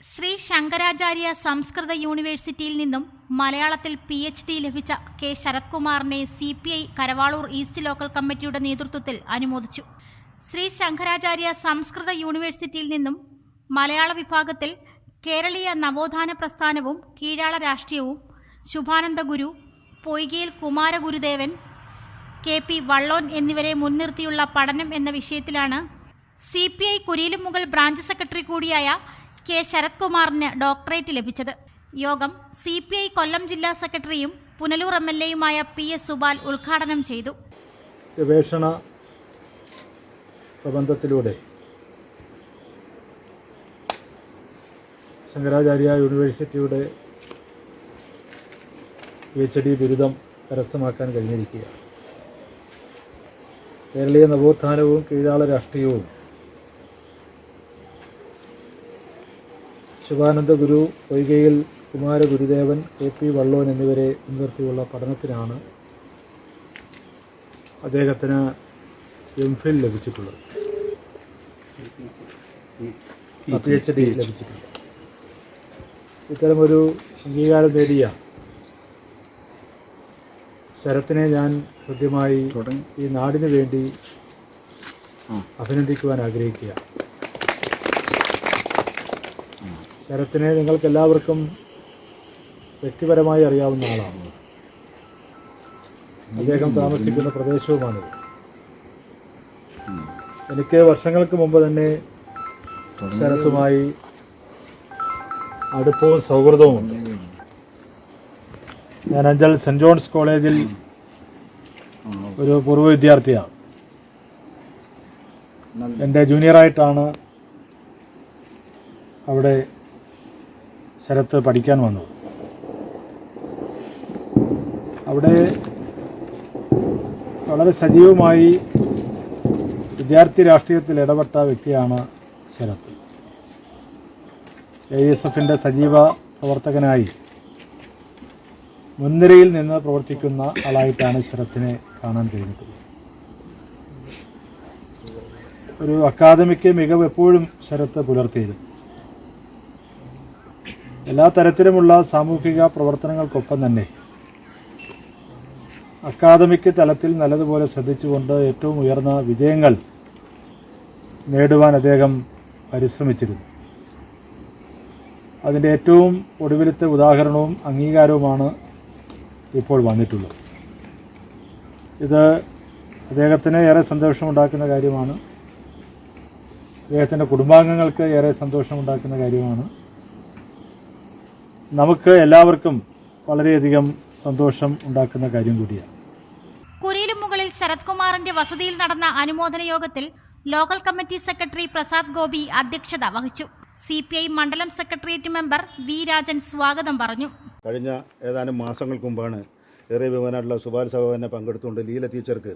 ശ്രീ ശങ്കരാചാര്യ സംസ്കൃത യൂണിവേഴ്സിറ്റിയിൽ നിന്നും മലയാളത്തിൽ പി എച്ച് ഡി ലഭിച്ച K. ശരത്കുമാറിനെ C P I Karavaloor east local കമ്മിറ്റിയുടെ നേതൃത്വത്തിൽ അനുമോദിച്ചു. ശ്രീ ശങ്കരാചാര്യ സംസ്കൃത യൂണിവേഴ്സിറ്റിയിൽ നിന്നും മലയാള വിഭാഗത്തിൽ കേരളീയ നവോത്ഥാന പ്രസ്ഥാനവും കീഴാള രാഷ്ട്രീയവും ശുഭാനന്ദ ഗുരു പൊയ്കയിൽ കുമാരഗുരുദേവൻ കെ. പി. വള്ളോൻ എന്നിവരെ മുൻനിർത്തിയുള്ള പഠനം എന്ന വിഷയത്തിലാണ് C P I Kuriyilumukal branch secretary കൂടിയായ കെ ശരത് കുമാറിന് ഡോക്ടറേറ്റ് ലഭിച്ചത്. യോഗം സി പി ഐ കൊല്ലം ജില്ലാ സെക്രട്ടറിയും പുനലൂർ എം എൽ എയുമായ പി എസ് സുബാൽ ഉദ്ഘാടനം ചെയ്തു. ഗവേഷണ പ്രബന്ധത്തിലൂടെ ശങ്കരാചാര്യ യൂണിവേഴ്സിറ്റിയുടെ പി എച്ച് ഡി ബിരുദം കരസ്ഥമാക്കാൻ കഴിഞ്ഞിരിക്കുക കേരളീയ നവോത്ഥാനവും കീഴാള രാഷ്ട്രീയവും ശിവാനന്ദ ഗുരു പൊയ്കയിൽ കുമാര ഗുരുദേവൻ കെ പി വള്ളോൻ എന്നിവരെ മുൻനിർത്തിയുള്ള പഠനത്തിനാണ് അദ്ദേഹത്തിന് എം ഫിൽ ലഭിച്ചിട്ടുള്ളത്. പി എച്ച് ഡി ലഭിച്ചിട്ടുണ്ട്. ഇത്തരമൊരു അംഗീകാരം നേടിയ ശരത്തിനെ ഞാൻ കൃത്യമായി ഈ നാടിനു വേണ്ടി അഭിനന്ദിക്കുവാൻ ആഗ്രഹിക്കുക ശരത്തിനെ നിങ്ങൾക്ക് എല്ലാവർക്കും വ്യക്തിപരമായി അറിയാവുന്ന ആളാണ്. അദ്ദേഹം താമസിക്കുന്ന പ്രദേശവുമാണിത്. എനിക്ക് വർഷങ്ങൾക്ക് മുമ്പ് തന്നെ ശരത്തുമായി അടുപ്പവും സൗഹൃദവുമുണ്ട് ഞാൻ അഞ്ചൽ സെന്റ് ജോൺസ് കോളേജിൽ ഒരു പൂർവ വിദ്യാർത്ഥിയാണ്. എന്റെ ജൂനിയറായിട്ടാണ് അവിടെ ശരത്ത് പഠിക്കാൻ വന്നത് അവിടെ വളരെ സജീവമായി വിദ്യാർത്ഥി രാഷ്ട്രീയത്തിൽ ഇടപെട്ട വ്യക്തിയാണ് ശരത്. എ എസ് എഫിന്റെ സജീവ പ്രവർത്തകനായി മുൻനിരയിൽ നിന്ന് പ്രവർത്തിക്കുന്ന ആളായിട്ടാണ് ശരത്തിനെ കാണാൻ കഴിഞ്ഞിട്ടുള്ളത്. ഒരു അക്കാദമിക് മികവ് എപ്പോഴും ശരത്ത് പുലർത്തിയിരുന്നു. എല്ലാ തരത്തിലുമുള്ള സാമൂഹിക പ്രവർത്തനങ്ങൾക്കൊപ്പം തന്നെ അക്കാദമിക് തലത്തിൽ നല്ലതുപോലെ ശ്രദ്ധിച്ചുകൊണ്ട് ഏറ്റവും ഉയർന്ന വിജയങ്ങൾ നേടുവാൻ അദ്ദേഹം പരിശ്രമിച്ചിരുന്നു. അതിന്റെ ഏറ്റവും ഒടുവിലത്തെ ഉദാഹരണവും അംഗീകാരവുമാണ് ഇപ്പോൾ വന്നിട്ടുള്ളത്. ഇത് അദ്ദേഹത്തിന് ഏറെ സന്തോഷമുണ്ടാക്കുന്ന കാര്യമാണ്. അദ്ദേഹത്തിന്റെ കുടുംബാംഗങ്ങൾക്ക് ഏറെ സന്തോഷമുണ്ടാക്കുന്ന കാര്യമാണ്. നമുക്ക് എല്ലാവർക്കും വളരെയധികം സന്തോഷം ഉണ്ടാക്കുന്ന കാര്യം കൂടിയാണ്. കുരിയിലും മുകളിൽ ശരത്കുമാറിന്റെ വസതിയിൽ നടന്ന അനുമോദന യോഗത്തിൽ local committee secretary Prasad Gopi അധ്യക്ഷത വഹിച്ചു. സി പി ഐ മണ്ഡലം സെക്രട്ടേറിയറ്റ് മെമ്പർ വി രാജൻ സ്വാഗതം പറഞ്ഞു. കഴിഞ്ഞ ഏതാനും മാസങ്ങൾക്ക് മുമ്പാണ് ഏറെ ബഹുമാനായിട്ടുള്ള സുഭാൽ സഹോദരനെ പങ്കെടുത്തുകൊണ്ട് ലീല ടീച്ചർക്ക്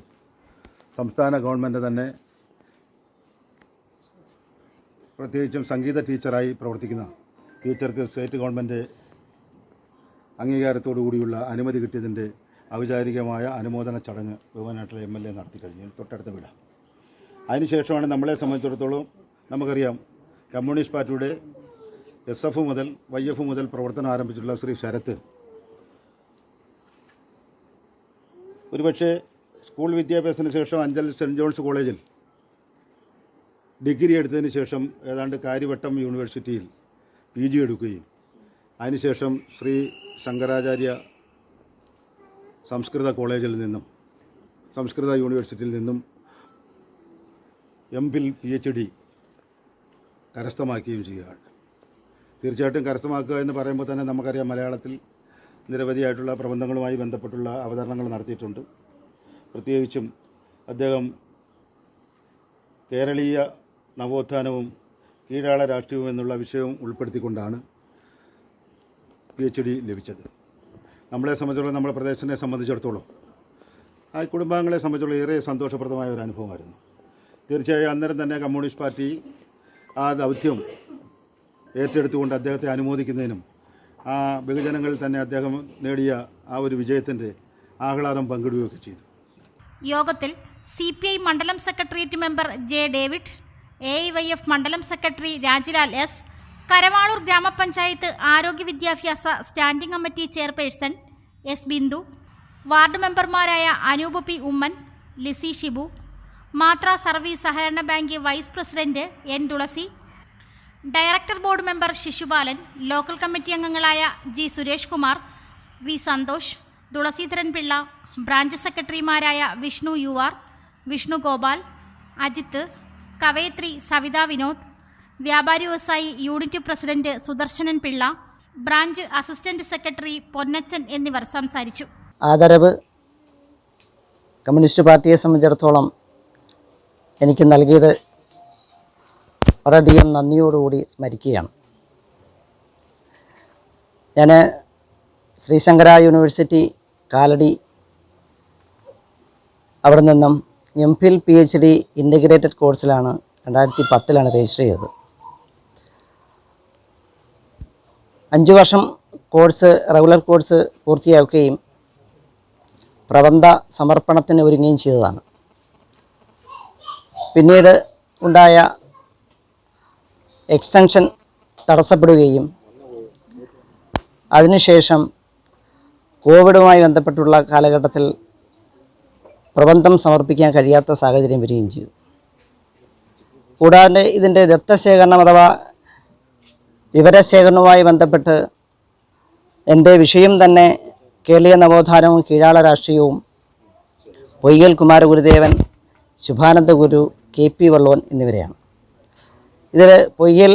സംസ്ഥാന ഗവൺമെന്റ് തന്നെ പ്രത്യേകിച്ചും സംഗീത ടീച്ചറായി പ്രവർത്തിക്കുന്ന ടീച്ചർക്ക് സ്റ്റേറ്റ് ഗവൺമെന്റ് അംഗീകാരത്തോടു കൂടിയുള്ള അനുമതി കിട്ടിയതിന്റെ ഔപചാരികമായ അനുമോദന ചടങ്ങ് വേമനാട്ടിലെ എം എൽ എ നടത്തി കഴിഞ്ഞു. തൊട്ടടുത്ത വീട്. അതിനുശേഷമാണ് നമ്മളെ സംബന്ധിച്ചിടത്തോളം നമുക്കറിയാം കമ്മ്യൂണിസ്റ്റ് പാർട്ടിയുടെ എസ് എഫ് മുതൽ വൈ എഫ് മുതൽ പ്രവർത്തനം ആരംഭിച്ചിട്ടുള്ള ശ്രീ ശരത്ത് ഒരുപക്ഷെ സ്കൂൾ വിദ്യാഭ്യാസത്തിന് ശേഷം അഞ്ചൽ സെന്റ് ജോൺസ് കോളേജിൽ ഡിഗ്രി എടുത്തതിന് ശേഷം ഏതാണ്ട് കാര്യവട്ടം യൂണിവേഴ്സിറ്റിയിൽ പി ജി എടുക്കുകയും അതിനുശേഷം ശ്രീ ശങ്കരാചാര്യ സംസ്കൃത കോളേജിൽ നിന്നും സംസ്കൃത യൂണിവേഴ്സിറ്റിയിൽ നിന്നും M phil P H D കരസ്ഥമാക്കുകയും ചെയ്യുകയാണ്. തീർച്ചയായിട്ടും കരസ്ഥമാക്കുക എന്ന് പറയുമ്പോൾ തന്നെ നമുക്കറിയാം മലയാളത്തിൽ നിരവധിയായിട്ടുള്ള പ്രബന്ധങ്ങളുമായി ബന്ധപ്പെട്ടുള്ള അവതരണങ്ങൾ നടത്തിയിട്ടുണ്ട്. പ്രത്യേകിച്ചും അദ്ദേഹം കേരളീയ നവോത്ഥാനവും കീഴാള രാഷ്ട്രീയവും എന്നുള്ള വിഷയവും ഉൾപ്പെടുത്തിക്കൊണ്ടാണ് പി എച്ച് ഡി ലഭിച്ചത്. നമ്മളെ സംബന്ധിച്ചിടത്തോളം നമ്മുടെ പ്രദേശത്തിനെ സംബന്ധിച്ചിടത്തോളം ആ കുടുംബാംഗങ്ങളെ സംബന്ധിച്ചുള്ള ഏറെ സന്തോഷപ്രദമായ ഒരു അനുഭവമായിരുന്നു. തീർച്ചയായും അന്നേരം തന്നെ കമ്മ്യൂണിസ്റ്റ് പാർട്ടി ആ ദൗത്യം ഏറ്റെടുത്തുകൊണ്ട് അദ്ദേഹത്തെ അനുമോദിക്കുന്നതിനും ആ ബഹുജനങ്ങളിൽ തന്നെ അദ്ദേഹം നേടിയ ആ ഒരു വിജയത്തിന്റെ ആഹ്ലാദം പങ്കിടുകയൊക്കെ ചെയ്തു. യോഗത്തിൽ സി പി ഐ മണ്ഡലം secretariat member J David A Y F മണ്ഡലം സെക്രട്ടറി രാജിലാൽ എസ് കരവാളൂർ ഗ്രാമപഞ്ചായത്ത് ആരോഗ്യ വിദ്യാഭ്യാസ standing committee chairperson S Bindu ward മെമ്പർമാരായ അനൂപ് പി ഉമ്മൻ ലിസി ഷിബു മാത്ര സർവീസ് സഹകരണ bank vice president N Thulasi director board member Sisupalan local committee അംഗങ്ങളായ G Suresh Kumar V Santhosh Thulaseedharan Pillai branch സെക്രട്ടറിമാരായ Vishnu U R Vishnu Gopal Ajith കവയത്രി സവിത വിനോദ് വ്യാപാരി വ്യവസായി unit president Sudarshanan Pillai branch assistant secretary Ponnachan എന്നിവർ സംസാരിച്ചു. ആദരവ് communist പാർട്ടിയെ സംബന്ധിച്ചിടത്തോളം എനിക്ക് നൽകിയത് വളരെയധികം നന്ദിയോടുകൂടി സ്മരിക്കുകയാണ്. ഞാൻ ശ്രീശങ്കര യൂണിവേഴ്സിറ്റി കാലടി അവിടെ നിന്നും M phil P H D integrated കോഴ്സിലാണ് രണ്ടായിരത്തി പത്തിലാണ് രജിസ്റ്റർ ചെയ്തത്. അഞ്ച് വർഷം കോഴ്സ് റെഗുലർ കോഴ്സ് പൂർത്തിയാക്കുകയും പ്രബന്ധ സമർപ്പണത്തിന് ഒരുങ്ങുകയും ചെയ്തതാണ്. പിന്നീട് ഉണ്ടായ എക്സ്റ്റൻഷൻ തടസ്സപ്പെടുകയും അതിനുശേഷം കോവിഡുമായി ബന്ധപ്പെട്ടുള്ള കാലഘട്ടത്തിൽ പ്രബന്ധം സമർപ്പിക്കാൻ കഴിയാത്ത സാഹചര്യം വരികയും ചെയ്തു. കൂടാതെ ഇതിന്റെ ദത്തശേഖരണം അഥവാ വിവരശേഖരണവുമായി ബന്ധപ്പെട്ട് എന്റെ വിഷയം തന്നെ കേരളീയ നവോത്ഥാനവും കീഴാള രാഷ്ട്രീയവും പൊയ്യൽ കുമാരഗുരുദേവൻ ശുഭാനന്ദ ഗുരു കെ പി വള്ളോൻ എന്നിവരെയാണ്. ഇതിൽ പൊയ്യൽ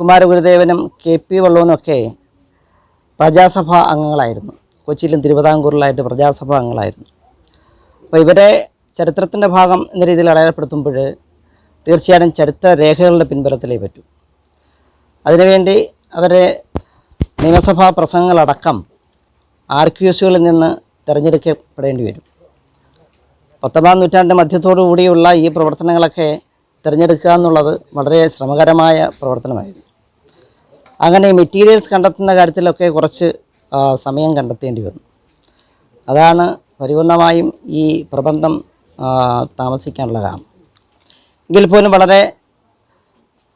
കുമാരഗുരുദേവനും കെ പി വള്ളോനുമൊക്കെ പ്രജാസഭാ അംഗങ്ങളായിരുന്നു. കൊച്ചിയിലും തിരുവിതാംകൂറിലായിട്ട് പ്രജാസഭാ അംഗങ്ങളായിരുന്നു. അപ്പോൾ ഇവരെ ചരിത്രത്തിന്റെ ഭാഗം എന്ന രീതിയിൽ അടയാളപ്പെടുത്തുമ്പോൾ തീർച്ചയായും ചരിത്ര രേഖകളുടെ പിൻബലത്തിലേ പറ്റൂ. അതിനുവേണ്ടി അവരെ നിയമസഭാ പ്രസംഗങ്ങളടക്കം ആർ ക്യു എസുകളിൽ നിന്ന് തിരഞ്ഞെടുക്കപ്പെടേണ്ടി വരും. പത്തൊമ്പതാം നൂറ്റാണ്ടിന്റെ മധ്യത്തോടു കൂടിയുള്ള ഈ പ്രവർത്തനങ്ങളൊക്കെ തിരഞ്ഞെടുക്കുക എന്നുള്ളത് വളരെ ശ്രമകരമായ പ്രവർത്തനമായിരുന്നു. അങ്ങനെ മെറ്റീരിയൽസ് കണ്ടെത്തുന്ന കാര്യത്തിലൊക്കെ കുറച്ച് സമയം കണ്ടെത്തേണ്ടി വന്നു. അതാണ് പരിപൂർണമായും ഈ പ്രബന്ധം താമസിക്കാനുള്ള കാരണം. എങ്കിൽ പോലും വളരെ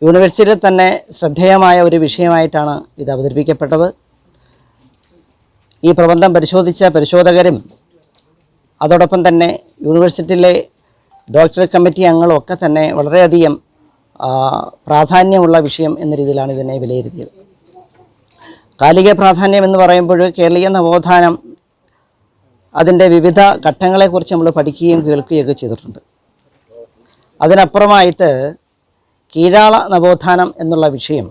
യൂണിവേഴ്സിറ്റിയിൽ തന്നെ ശ്രദ്ധേയമായ ഒരു വിഷയമായിട്ടാണ് ഇത് അവതരിപ്പിക്കപ്പെട്ടത്. ഈ പ്രബന്ധം പരിശോധിച്ച പരിശോധകരും അതോടൊപ്പം തന്നെ യൂണിവേഴ്സിറ്റിയിലെ ഡോക്ടർ കമ്മിറ്റി അംഗങ്ങളും ഒക്കെ തന്നെ വളരെയധികം പ്രാധാന്യമുള്ള വിഷയം എന്ന രീതിയിലാണ് ഇതിനെ വിലയിരുത്തിയത്. കാലിക പ്രാധാന്യം എന്ന് പറയുമ്പോൾ കേരളീയ നവോത്ഥാനം അതിന്റെ വിവിധ ഘട്ടങ്ങളെക്കുറിച്ച് നമ്മൾ പഠിക്കുകയും കേൾക്കുകയൊക്കെ ചെയ്തിട്ടുണ്ട്. അതിനപ്പുറമായിട്ട് കീഴാള നവോത്ഥാനം എന്നുള്ള വിഷയം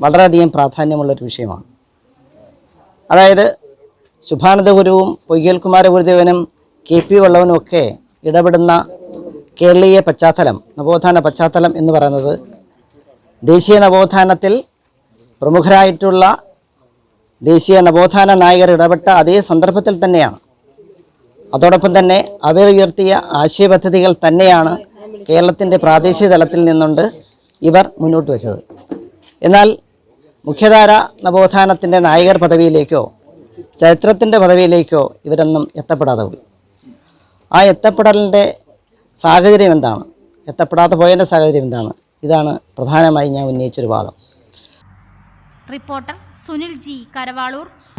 വളരെയധികം പ്രാധാന്യമുള്ളൊരു വിഷയമാണ്. അതായത് ശുഭാനന്ദ ഗുരുവും പൊയ്യൽ കുമാര ഗുരുദേവനും കെ പി വള്ളവനും ഒക്കെ ഇടപെടുന്ന കേരളീയ പശ്ചാത്തലം നവോത്ഥാന പശ്ചാത്തലം എന്ന് പറയുന്നത് ദേശീയ നവോത്ഥാനത്തിൽ പ്രമുഖരായിട്ടുള്ള ദേശീയ നവോത്ഥാന നായകർ ഇടപെട്ട അതേ സന്ദർഭത്തിൽ തന്നെയാണ്. അതോടൊപ്പം തന്നെ അവർ ഉയർത്തിയ ആശയപദ്ധതികൾ തന്നെയാണ് കേരളത്തിന്റെ പ്രാദേശിക തലത്തിൽ നിന്നുണ്ട് ഇവർ മുന്നോട്ട് വെച്ചത്. എന്നാൽ മുഖ്യധാര നവോത്ഥാനത്തിന്റെ നായകർ പദവിയിലേക്കോ ചരിത്രത്തിന്റെ പദവിയിലേക്കോ ഇവരൊന്നും എത്തപ്പെടാതെ പോയി. ആ എത്തപ്പെടലിന്റെ സാഹചര്യം എന്താണ്? എത്തപ്പെടാതെ പോയതിന്റെ സാഹചര്യം എന്താണ്? ഇതാണ് പ്രധാനമായി ഞാൻ ഉന്നയിച്ചൊരു വാദം. Reporter Sunil G Karavaloor.